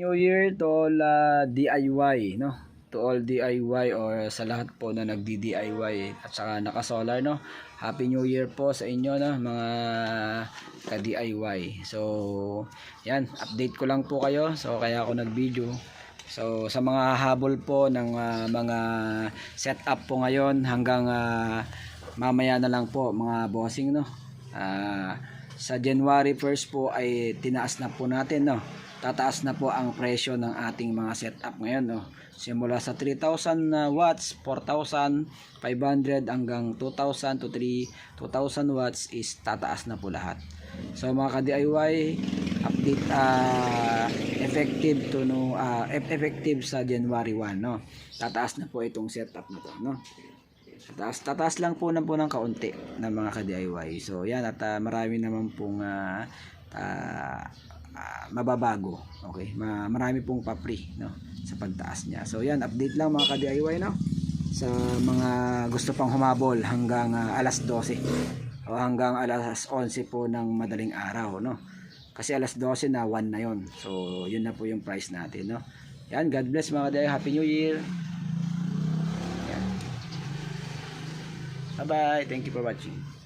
New Year to all uh, DIY, no? To all DIY or sa lahat po na nagdi-DIY at saka naka-solar, no? Happy New Year po sa inyo, no? Mga ka-DIY. So, yan. Update ko lang po kayo. So, kaya ako nag-video. So, sa mga habol po ng ah, mga setup po ngayon hanggang ah, mamaya na lang po mga bossing, no? Ah, sa January 1st po ay tinaas na po natin, no? Tataas na po ang presyo ng ating mga setup ngayon no simula sa 3000 na watts 4500 hanggang 2000 to 3 2000 watts is tataas na po lahat so mga ka-DIY update ah, effective to no eff- effective sa January 1 no tataas na po itong setup na to no Tataas, tataas lang po ng po ng kaunti ng mga ka-DIY. So, yan. At ah, marami naman pong ah, ah, ah, mababago. Okay? Ma marami pong papri no? sa pagtaas niya. So, yan. Update lang mga ka-DIY no? sa mga gusto pang humabol hanggang ah, alas 12 o hanggang alas 11 po ng madaling araw. No? Kasi alas 12 na 1 na yon So, yun na po yung price natin. No? Yan. God bless mga ka-DIY. Happy New Year. Yan. Bye-bye. Thank you for watching.